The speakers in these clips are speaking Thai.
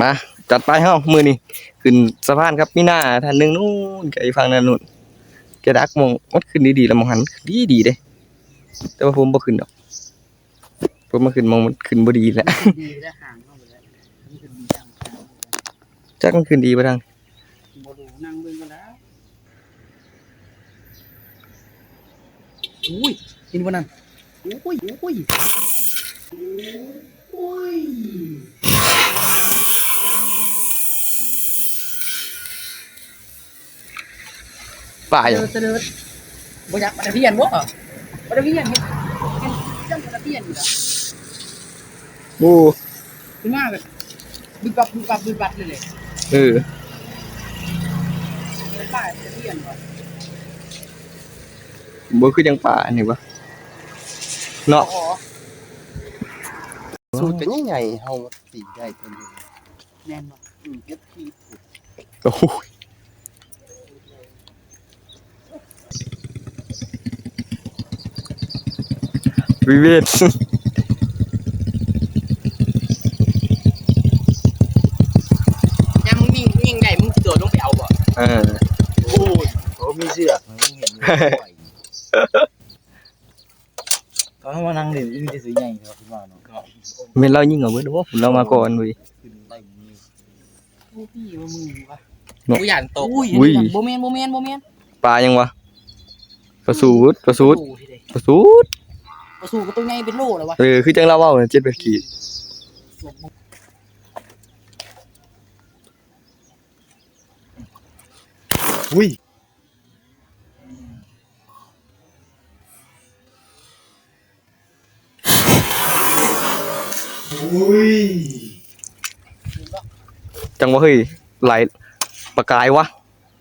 มาจัดไปเฮ้ามือนี่ขึ้นสะพานครับมีหน้าท่านหนึงนู่นไกฟังนั่นนู่นแกดักมองมันขึ้นดีๆแล้วมองหันดีดีๆเด้ แต่ว่าผมบ่ขึ้นดอกผมมาขึ้นมองมันขึ้นบ่ดีแหละดีแล้วห่างเข้าไปแล้วมันคือดีจังจักมันขึ้นดีบ่ดังบ่ดูนั่งเบิ่งกันแล้วอุ้ยกินบ่นั่นอุ้ยอุ้ยอุ้ย ป่าอเดิย่างนเดินบ่อยากปะตะเพียนบ่ปะตะเพียนเห็นเห็นจังปะตะเพียนอยู่ล่ะโอ้ขึ้นมาแบบบึบบับบึบบับบึบบับเลยเลยเออเป็นป้ายปะตะเพียนว่ะบ่คือจังป่านี่บ่เนาะขอสูตรกันใหญ่ๆเฮาตีได้เพิ่นแน่นบ่อืมเก็บขี้โอ้ย วิเวทยังมึงยิงยิงได้มึงโดดลงไปเอาบ่เออ โอ้ยเขามีเสือกมึงเห็นอยู่บ่อยตอนว่านั่งเล่นยิ่งจะซื้อใหญ่เนาะคุณว่าเนาะก็แม่นเรายิงเอาเบิดบ่ผมเรามาก่อนเว้ย ขึ้นได้มือโอ้พี่ว่ามึงวะเนาะกูอยากตกอุ้อุ้ยยโบเมนโบเมนโบเมนปลายังวะ ประสูดประสูดโอ้ทีเดียวประสูด ประสูก็ตัวใหญ่เป็นโลเลยวะเออคือจังเราเว้าน่ะเจ็ดแปดขีดอุ้ยอุ้ยจังว่าเฮ้ยไหลปากกายวะ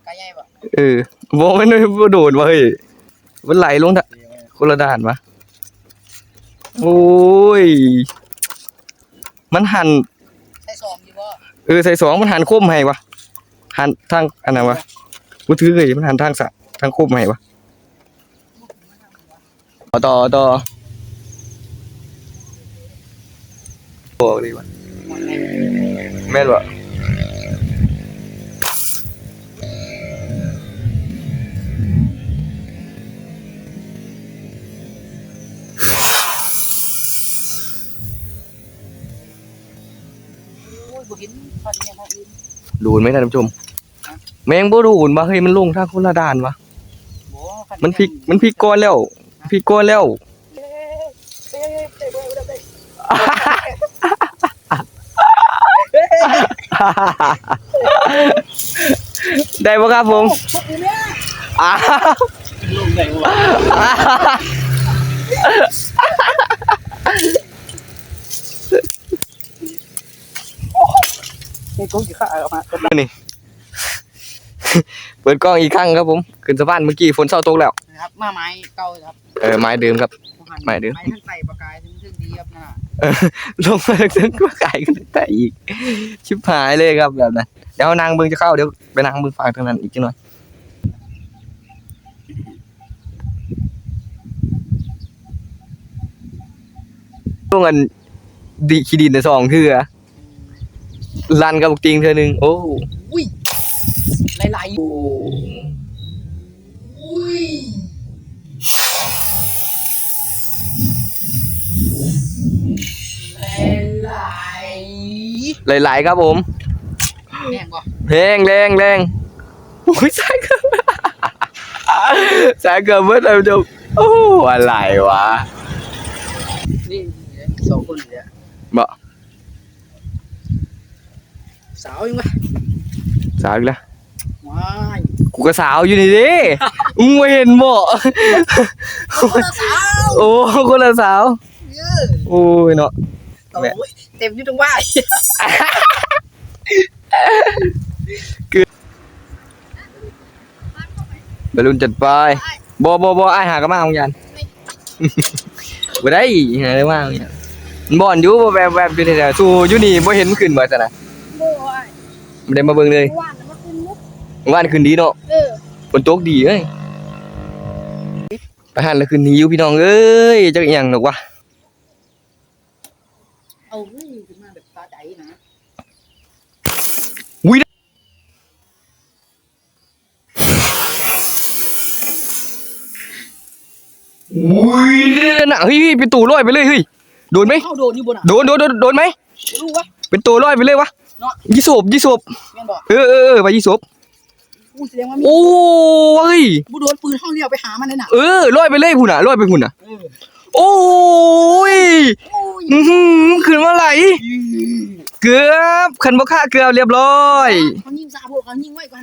กายใหญ่ปะเออบ่แม่นบ่โดดวะเฮ้ยมันไหลลงทะคนละด้านวะ โอ้ย มันหันใส่ซองอยู่บ่เออใส่สองมันหันคมให้วะหันทางอันนั้นวะกูถือเลยมันหันทางสะทางคมให้วะต่อต่อต่อบอกเลยวะแม่นวะ อ้ยบ่เห็นพอดีเนี่ยพออื่นดูดไหมท่านผู้ชม แมงบ่ดูดวะเฮ้ยมันลงทางคนละด้านวะโอ้คัมันพลิกมันพลิกก้อนแล้วพลิกก้อนแล้ว เอ้ยเอ้ยเอ้ยเอ้ยเอ้ยเอ้ยเอ้ยได้ปะครับผมพวกกูเนี่ยอ้าวลงได้วะไอ้ กูกี่ข้าเอามานี่เปิดกล้องอีกครั้งครับผม ขึ้นสะพานเมื่อกี้ฝนเศร้าตกแล้วนะครับ มาไม้เก่าครับ เออไม้เดิมครับ ไม่เด้อไม้ทั้งไต่ปากกายทั้งซึ่งดีครับน่ะลงมาถึงก็ไก่กันแต่อีก ชิบหายเลยครับแบบนั้นเดี๋ยวนางเบิงจะเข้าเดี๋ยวไปนางเบิงฝากทางนั้นอีกจังหน่อยช่วงอันดีขีดินแต่สองเทือ ลันกับบุกติงเทือหนึงโอ้อุ้ยไหลๆอยู่อุ้ยไหลหลายๆครับผมๆแน่งบ่แรงแรงแรงโอ้ยสายเกือบสายเกือบเมื่อไหร่จะโอ้อะไรวะนี่สองคนอยู่เนี่ยบ่ สาวยังไงสาวอีกแล้วว้ายกูก็สาวอยู่นี่ดิมึงไม่เห็นบ่คนละสาวโอ้คนละสาวเยอะโอ้ยเนาะโอ้ยเต็มอยู่ตรงว่าบอลลูนจัดไปบ่บ่บ่ไอ้ายหากระมาของยันบ่ได้หาได้มาของยันมันบ่อนอยู่บ่แบบแบบอยู่นี่แหละสู้อยู่นี่บ่เห็นมันขึ้นบ่ซะนะโอ้ย ไม่ได้มาเบิ่งเลยว่านมาขึ้นขึ้นดีเนาะเออฝนตกดีเอ้ยไปหันแล้วขึ้นหิวพี่น้องเอ้ยจะอย่างหนอกวะเอาเฮ้ยมาแบบตาใจนะวิอุ้ยเนี่ยนะเฮ้ยเป็นตัวลอยไปเลยเฮ้ยโดนไหมโดนโดนโดนโดนไหมรู้วะเป็นตัวลอยไปเลยวะ เนาะยี่สบยี่สบแม่นบ่เออเออเออไปยี่สบกูแสดงว่ามีโอ้ยกูโดนปืนเข้าเลี้ยวไปหามันเลยน่ะเออลอยไปเลยพุ่นน่ะลอยไปพุ่นน่ะ เออโอ้ยโอ้ยอื้อหือขึ้นมาไหลเกือบขันบ่ค่าเกือบเรียบร้อย เขายิงซาพวกเขายิงไว้กัน